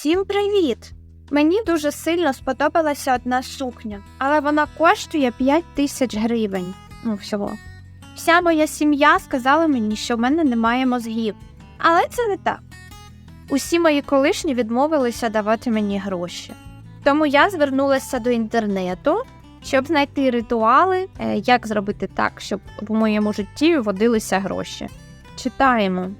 Всім привіт! Мені дуже сильно сподобалася одна сукня, але вона коштує 5 тисяч гривень. Ну, всього. Вся моя сім'я сказала мені, що в мене немає мозгів. Але це не так. Усі мої колишні відмовилися давати мені гроші. Тому я звернулася до інтернету, щоб знайти ритуали, е, як зробити так, щоб в моєму житті водилися гроші. Читаємо.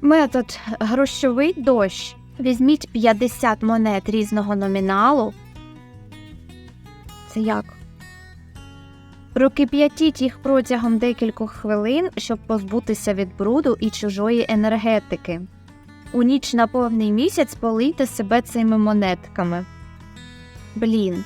Метод грошовий дощ. Візьміть 50 монет різного номіналу. Це як? Прокип'ятіть їх протягом декількох хвилин, щоб позбутися від бруду і чужої енергетики. У ніч на повний місяць полийте себе цими монетками. Блін,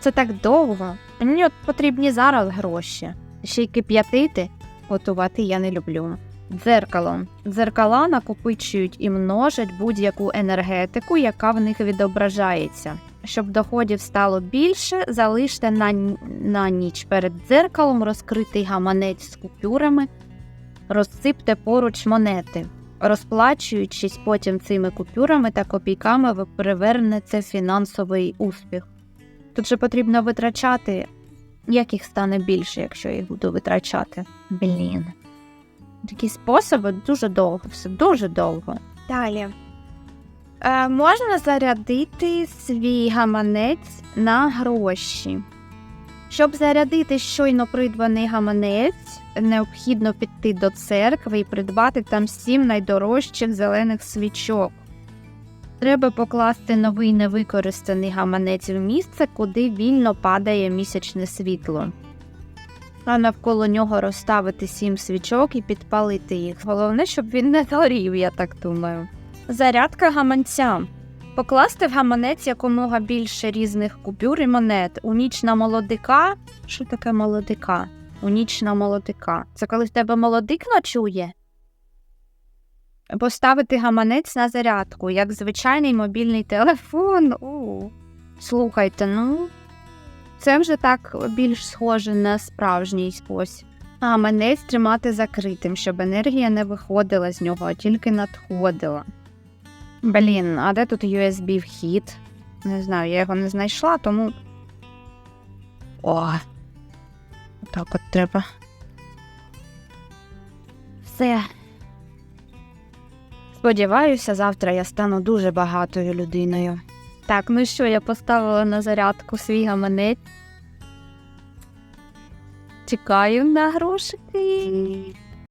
це так довго. Мені от потрібні зараз гроші. Ще й кип'ятити, готувати я не люблю. Дзеркало. Дзеркала накопичують і множать будь-яку енергетику, яка в них відображається. Щоб доходів стало більше, залиште на, на ніч перед дзеркалом розкритий гаманець з купюрами, розсипте поруч монети. Розплачуючись потім цими купюрами та копійками, ви перевернете фінансовий успіх. Тут же потрібно витрачати, як їх стане більше, якщо їх буду витрачати. Блін. Такі способи дуже довго, все дуже довго. Далі. Е, можна зарядити свій гаманець на гроші. Щоб зарядити щойно придбаний гаманець, необхідно піти до церкви і придбати там сім найдорожчих зелених свічок. Треба покласти новий невикористаний гаманець в місце, куди вільно падає місячне світло а навколо нього розставити сім свічок і підпалити їх. Головне, щоб він не горів, я так думаю. Зарядка гаманця. Покласти в гаманець якомога більше різних купюр і монет. У ніч на молодика. Що таке молодика? У ніч на молодика. Це коли в тебе молодик ночує? Поставити гаманець на зарядку, як звичайний мобільний телефон. У. Слухайте, ну, це вже так більш схоже на справжній спосіб. А менець тримати закритим, щоб енергія не виходила з нього, а тільки надходила. Блін, а де тут USB вхід? Не знаю, я його не знайшла, тому. О. Так от треба. Все. Сподіваюся, завтра я стану дуже багатою людиною. Так, ну що, я поставила на зарядку свій гаманець. Чекаю на грошики.